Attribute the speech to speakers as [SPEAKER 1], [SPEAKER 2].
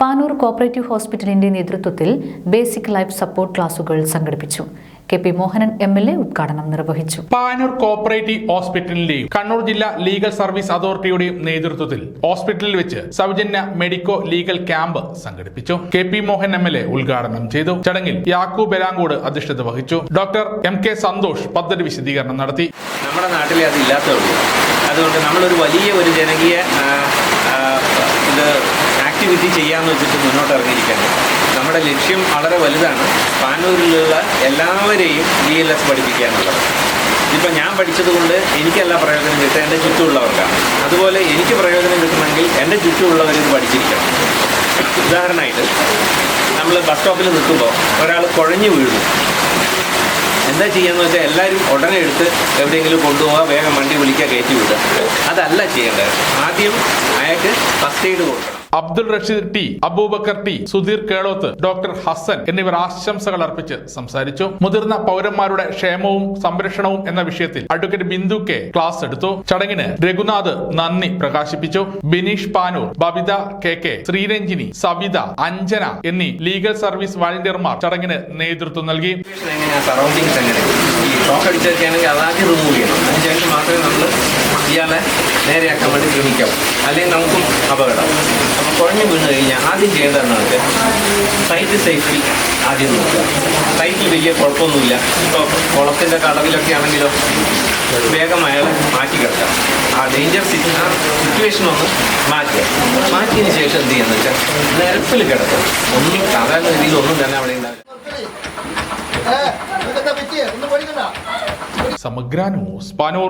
[SPEAKER 1] Panoor cooperative ഹോസ്പിറ്റലിന്റെ നേതൃത്വത്തിൽ basic life support ക്ലാസുകൾ സംഘടിപ്പിച്ചു. K P Mohanan M L A ഉദ്ഘാടനം നിർവഹിച്ചു.
[SPEAKER 2] പാനൂർ കോപ്പറേറ്റീവ് ഹോസ്പിറ്റലിന്റെയും കണ്ണൂർ ജില്ലാ ലീഗൽ സർവീസ് അതോറിറ്റിയുടെയും നേതൃത്വത്തിൽ ഹോസ്പിറ്റലിൽ വെച്ച് സൗജന്യ മെഡിക്കോ ലീഗൽ ക്യാമ്പ് സംഘടിപ്പിച്ചു. K P Mohan M L A ഉദ്ഘാടനം ചെയ്തു. ചടങ്ങിൽ യാക്കൂബ് ബെലാങ്കോട് അധ്യക്ഷത വഹിച്ചു. ഡോക്ടർ എം കെ സന്തോഷ് പദ്ധതി വിശദീകരണം നടത്തി.
[SPEAKER 3] നമ്മുടെ നാട്ടിലെ അത് ഇല്ലാത്തതുള്ളൂ അതുകൊണ്ട് നമ്മളൊരു വലിയ ഒരു ജനകീയ ഇത് ആക്ടിവിറ്റി ചെയ്യാമെന്ന് വെച്ചിട്ട് മുന്നോട്ട് ഇറങ്ങിയിരിക്കുന്നത് നമ്മുടെ ലക്ഷ്യം വളരെ വലുതാണ്. പാനൂരിലുള്ള എല്ലാവരെയും ബി എൽ എസ് പഠിപ്പിക്കുക എന്നുള്ളത് ഇപ്പം ഞാൻ പഠിച്ചതുകൊണ്ട് എനിക്കല്ല പ്രയോജനം കിട്ടുക എന്റെ ചുറ്റുമുള്ളവർക്കാണ്. അതുപോലെ എനിക്ക് പ്രയോജനം കിട്ടണമെങ്കിൽ എന്റെ ചുറ്റുമുള്ളവർ ഇത് പഠിച്ചിരിക്കണം. ഉദാഹരണമായിട്ട് നമ്മൾ ബസ് സ്റ്റോപ്പിൽ നിൽക്കുമ്പോൾ ഒരാൾ കുഴഞ്ഞു വീഴുന്നു. എന്താ ചെയ്യാന്ന് വെച്ചാൽ എല്ലാവരും ഉടനെ എടുത്ത് എവിടെയെങ്കിലും കൊണ്ടുപോകുക വേഗം വണ്ടി വിളിക്കുക കയറ്റി വിടുക. അതല്ല ചെയ്യേണ്ടത്. ആദ്യം അയാൾക്ക് ഫസ്റ്റ് എയ്ഡ് കൊടുക്കണം.
[SPEAKER 2] Abdul Rasheed T Aboobacker T Sudheer Keloth doctor Hasan എന്നിവർ ആശംസകൾ അർപ്പിച്ച് സംസാരിച്ചു. മുതിർന്ന പൗരന്മാരുടെ ക്ഷേമവും സംരക്ഷണവും എന്ന വിഷയത്തിൽ അഡ്വക്കേറ്റ് ബിന്ദു കെ ക്ലാസ് എടുത്തു. ചടങ്ങിന് രഘുനാഥ് നന്ദി പ്രകാശിപ്പിച്ചു. ബിനീഷ് പാനൂർ ബബിത കെ കെ ശ്രീരഞ്ജിനി സവിത അഞ്ജന എന്നീ ലീഗൽ സർവീസ് വാളണ്ടിയർമാർ ചടങ്ങിന് നേതൃത്വം നൽകി.
[SPEAKER 3] ഈ റിമൂവ് ചെയ്യണം മാത്രമേ നമ്മൾ ഇയാളെ നേരെയാക്കാൻ വേണ്ടി ശ്രമിക്കാം. അല്ലെങ്കിൽ നമുക്കും അപകടം. കുഴഞ്ഞു വീണ് കഴിഞ്ഞാൽ ആദ്യം ചെയ്യേണ്ടതെന്ന് വെച്ചാൽ സൈറ്റ് സേഫ്റ്റി ആദ്യം നോക്കുക. സൈറ്റിൽ വലിയ കുഴപ്പമൊന്നുമില്ല. ഇപ്പോൾ കുളത്തിന്റെ കടവിലൊക്കെ ആണെങ്കിലോ വേഗം അയാളെ മാറ്റി കിടക്കാം. ആ ഡേഞ്ചർ സിറ്റി സിറ്റുവേഷൻ ഒന്ന് മാറ്റുക. മാറ്റിയതിന് ശേഷം എന്ത് ചെയ്യുക വെച്ചാൽ നിരപ്പിൽ കിടക്കുക. ഒന്നും സാധാരണ രീതിയിൽ ഒന്നും തന്നെ അവിടെ ഉണ്ടാവില്ല.
[SPEAKER 4] സമഗ്രാനോ ഇതൊക്കെ